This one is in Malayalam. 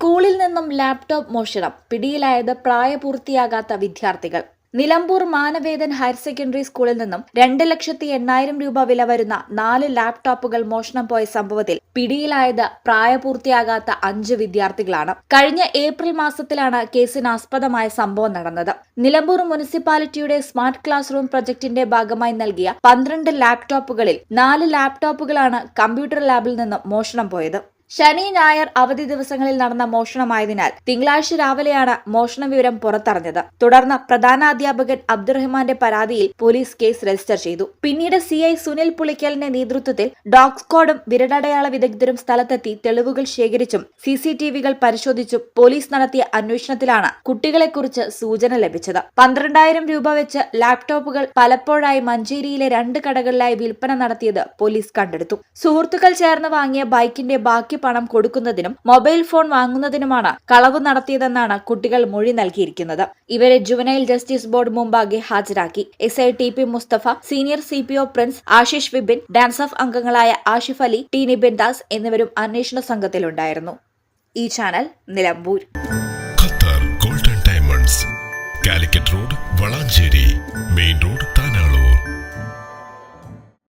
സ്കൂളിൽ നിന്നും ലാപ്ടോപ്പ് മോഷണം. പിടിയിലായത് പ്രായപൂർത്തിയാകാത്ത വിദ്യാർത്ഥികൾ. നിലമ്പൂർ മാനവേദൻ ഹയർ സെക്കൻഡറി സ്കൂളിൽ നിന്നും രണ്ട് ലക്ഷത്തി എണ്ണായിരം രൂപ വില വരുന്ന നാല് ലാപ്ടോപ്പുകൾ മോഷണം പോയ സംഭവത്തിൽ പിടിയിലായത് പ്രായപൂർത്തിയാകാത്ത അഞ്ച് വിദ്യാർത്ഥികളാണ്. കഴിഞ്ഞ ഏപ്രിൽ മാസത്തിലാണ് കേസിന് ആസ്പദമായ സംഭവം നടന്നത്. നിലമ്പൂർ മുനിസിപ്പാലിറ്റിയുടെ സ്മാർട്ട് ക്ലാസ് റൂം പ്രൊജക്ടിന്റെ ഭാഗമായി നൽകിയ പന്ത്രണ്ട് ലാപ്ടോപ്പുകളിൽ നാല് ലാപ്ടോപ്പുകളാണ് കമ്പ്യൂട്ടർ ലാബിൽ നിന്നും മോഷണം പോയത്. ശനി ഞായർ അവധി ദിവസങ്ങളിൽ നടന്ന മോഷണമായതിനാൽ തിങ്കളാഴ്ച രാവിലെയാണ് മോഷണ വിവരം പുറത്തറിഞ്ഞത്. തുടർന്ന് പ്രധാന അധ്യാപകൻ അബ്ദുറഹ്മാന്റെ പരാതിയിൽ പോലീസ് കേസ് രജിസ്റ്റർ ചെയ്തു. പിന്നീട് സി ഐ സുനിൽ പുളിക്കലിന്റെ നേതൃത്വത്തിൽ ഡോഗ് സ്ക്വാഡും വിരടടയാള വിദഗ്ധരും സ്ഥലത്തെത്തി തെളിവുകൾ ശേഖരിച്ചും സി സി ടി വികൾ പരിശോധിച്ചും പോലീസ് നടത്തിയ അന്വേഷണത്തിലാണ് കുട്ടികളെക്കുറിച്ച് സൂചന ലഭിച്ചത്. പന്ത്രണ്ടായിരം രൂപ വെച്ച് ലാപ്ടോപ്പുകൾ പലപ്പോഴായി മഞ്ചേരിയിലെ രണ്ട് കടകളിലായി വിൽപ്പന നടത്തിയത് പോലീസ് കണ്ടെടുത്തു. സുഹൃത്തുക്കൾ ചേർന്ന് വാങ്ങിയ ബൈക്കിന്റെ ബാക്കി പണം കൊടുക്കുന്നതിനും മൊബൈൽ ഫോൺ വാങ്ങുന്നതിനുമാണ് കളവ് നടത്തിയതെന്നാണ് കുട്ടികൾ മൊഴി നൽകിയിരിക്കുന്നത്. ഇവരെ ജുവനൈൽ ജസ്റ്റിസ് ബോർഡ് മുമ്പാകെ ഹാജരാക്കി. S I T P Musthafa senior C P O Prince Ashish Vibin DANSAF അംഗങ്ങളായ ആഷിഫ് അലി ടി നിബിൻ ദാസ് എന്നിവരും അന്വേഷണ സംഘത്തിലുണ്ടായിരുന്നു. ഈ channel Nilambur. Qatar golden diamonds Calicut road Valanchery main road